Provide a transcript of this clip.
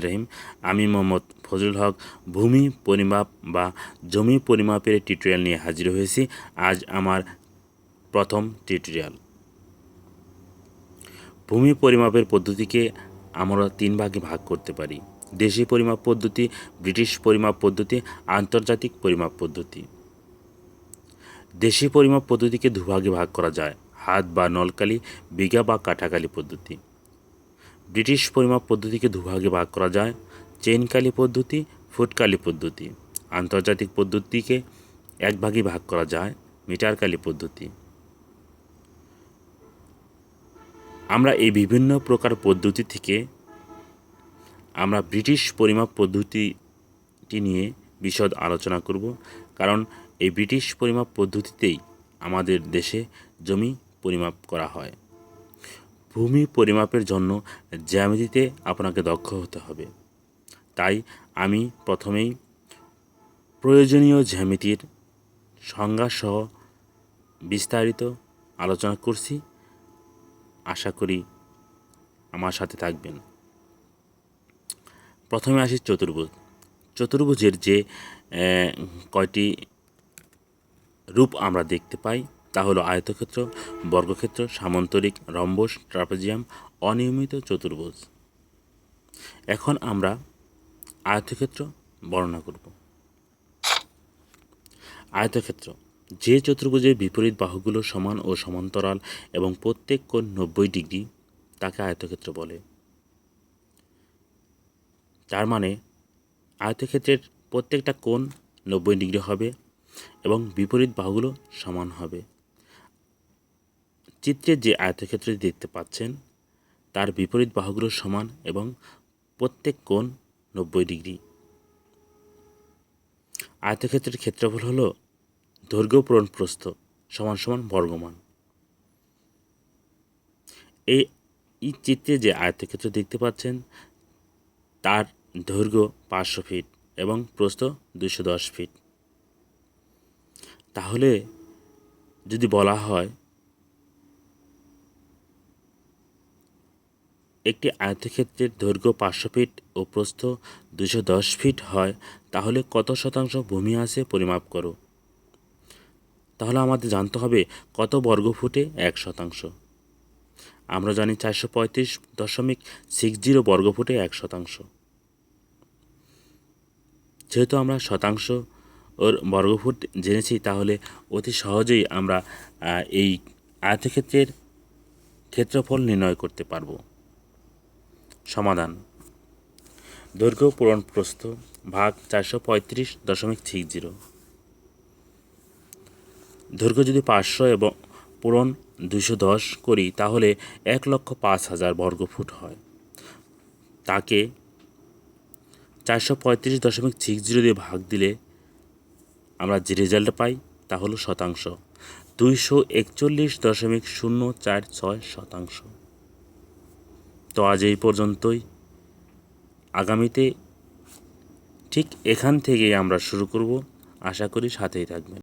রহিম, আমি মোহাম্মদ ফজলুল হক, ভূমি পরিমাপ বা জমি পরিমাপের টিউটোরিয়াল নিয়ে হাজির হয়েছি। আজ আমার প্রথম টিউটোরিয়াল ভূমি পরিমাপের পদ্ধতিকে আমরা তিন ভাগে ভাগ করতে পারি। দেশি পরিমাপ পদ্ধতি, ব্রিটিশ পরিমাপ পদ্ধতি, আন্তর্জাতিক পরিমাপ পদ্ধতি। দেশি পরিমাপ পদ্ধতিকে দুভাগে ভাগ করা যায়। হাত বা নলকালি, বিঘা বা কাঠাকালি পদ্ধতি। ব্রিটিশ পরিমাপ পদ্ধতিকে দুভাগে ভাগ করা যায়। চেনকালি পদ্ধতি, ফুটকালি পদ্ধতি। আন্তর্জাতিক পদ্ধতিকে এক ভাগে ভাগ করা যায়, মিটারকালি পদ্ধতি। আমরা এই বিভিন্ন প্রকার পদ্ধতি থেকে আমরা ব্রিটিশ পরিমাপ পদ্ধতিটি নিয়ে বিশদ আলোচনা করব। কারণ এই ব্রিটিশ পরিমাপ পদ্ধতিতেই আমাদের দেশে জমি পরিমাপ করা হয়। ভূমি পরিমাপের জন্য জ্যামিতিতে আপনাকে দক্ষ হতে হবে। তাই আমি প্রথমেই প্রয়োজনীয় জ্যামিতির সংজ্ঞাসহ বিস্তারিত আলোচনা করছি। আশা করি আমার সাথে থাকবেন। প্রথমে আসি চতুর্ভুজ। চতুর্ভুজের যে কয়টি রূপ আমরা দেখতে পাই তা হলো আয়তক্ষেত্র, বর্গক্ষেত্র, সামান্তরিক, রম্বস, ট্রাপেজিয়াম, অনিয়মিত চতুর্ভুজ। এখন আমরা আয়তক্ষেত্র বর্ণনা করব। আয়তক্ষেত্র, যে চতুর্ভুজের বিপরীত বাহুগুলো সমান ও সমান্তরাল এবং প্রত্যেক কোণ নব্বই ডিগ্রি, তাকে আয়তক্ষেত্র বলে। তার মানে আয়তক্ষেত্রের প্রত্যেকটা কোণ নব্বই ডিগ্রি হবে এবং বিপরীত বাহুগুলো সমান হবে। চিত্রে যে আয়তক্ষেত্রটি দেখতে পাচ্ছেন, তার বিপরীত বাহুগুলো সমান এবং প্রত্যেক কোণ নব্বই ডিগ্রি। আয়তক্ষেত্রের ক্ষেত্রফল হল দৈর্ঘ্য পূরণ প্রস্থ সমান সমান বর্গমান। এই চিত্রে যে আয়তক্ষেত্র দেখতে পাচ্ছেন, তার দৈর্ঘ্য পাঁচশো ফিট এবং প্রস্থ দুশো দশ ফিট। তাহলে যদি বলা হয় একটি আয়তক্ষেত্রের দৈর্ঘ্য পাঁচশো ফিট ও প্রস্থ দুশো দশ ফিট হয়, তাহলে কত শতাংশ ভূমি আছে পরিমাপ করো। তাহলে আমাদের জানতে হবে কত বর্গফুটে এক শতাংশ। আমরা জানি চারশো পঁয়ত্রিশ দশমিক সিক্স জিরো বর্গফুটে এক শতাংশ। যেহেতু আমরা শতাংশ ওর বর্গফুট জেনেছি, তাহলে অতি সহজেই আমরা এই আয়তক্ষেত্রের ক্ষেত্রফল নির্ণয় করতে পারব। সমাধান। দৈর্ঘ্য, পূরণ, প্রস্থ, ভাগ চারশো পঁয়ত্রিশ দশমিক সিক্স জিরো। দৈর্ঘ্য যদি পাঁচশো এবং পূরণ দুশো দশ করি, তাহলে এক লক্ষ পাঁচ হাজার বর্গফুট হয়। তাকে চারশো পঁয়ত্রিশ দশমিক সিক্স জিরো দিয়ে ভাগ দিলে আমরা যে রেজাল্ট পাই, তা হলো শতাংশ। দুইশো একচল্লিশ দশমিক শূন্য চার ছয় শতাংশ। তো আজ এই পর্যন্তই। আগামীতে ঠিক এখান থেকেই আমরা শুরু করব। আশা করি সাথেই থাকবেন।